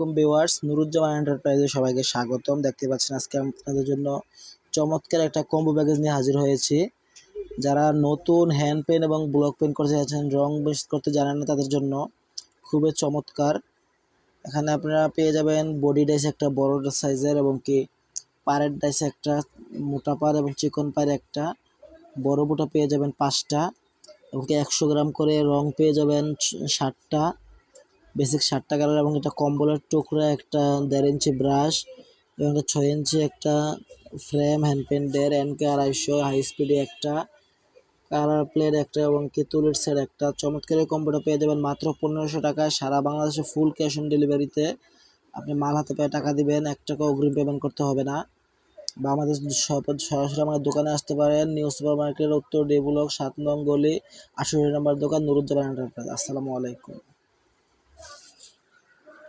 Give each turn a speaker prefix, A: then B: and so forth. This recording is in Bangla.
A: আলাইকুম ভিউয়ার্স, নুরুজ্জামান এন্টারপ্রাইজে সবাইকে স্বাগতম। দেখতে পাচ্ছেন আজকে আপনাদের জন্য চমৎকার একটা কম্বো প্যাকেজ নিয়ে হাজির হয়েছি। যারা নতুন হ্যান্ড পেন এবং ব্লক পেন করতে যাচ্ছেন রং বেশ করতে জানেন না তাদের জন্য খুবই চমৎকার। এখানে আপনারা পেয়ে যাবেন বডি ডাইস একটা, বড় সাইজের এবং কি পাড়ের ডাইস একটা, মোটা পাড় এবং চিকন পাড় একটা, বড় মোটা পেয়ে যাবেন পাঁচটা এবং কি একশো গ্রাম করে রং পেয়ে যাবেন ষাটটা। বেসিক ষাটটা কালার এবং এটা কম্বলের টুকরা, একটা দেড় ইঞ্চি ব্রাশ এবং একটা ছয় ইঞ্চি একটা ফ্রেম হ্যান্ড পেন্টের এনকে আড়াইশো হাই স্পিডে একটা কালার প্লেট একটা এবং কি তুলির সেট একটা। চমৎকার কম্বোটা পেয়ে যাবেন মাত্র পনেরোশো টাকায় সারা বাংলাদেশে ফুল ক্যাশ অন ডেলিভারিতে আপনি মাল হাতে পেয়ে টাকা দিবেন, এক টাকা অগ্রিম পেমেন্ট করতে হবে না। বা আমাদের সরাসরি আমাদের দোকানে আসতে পারেন, নিউ সুপার মার্কেটের উত্তর ডি ব্লক সাত নং গলি, আঠারো নম্বর দোকান, নুরুজ্জামান এন্টারপ্রাইজ আসসালামু আলাইকুম।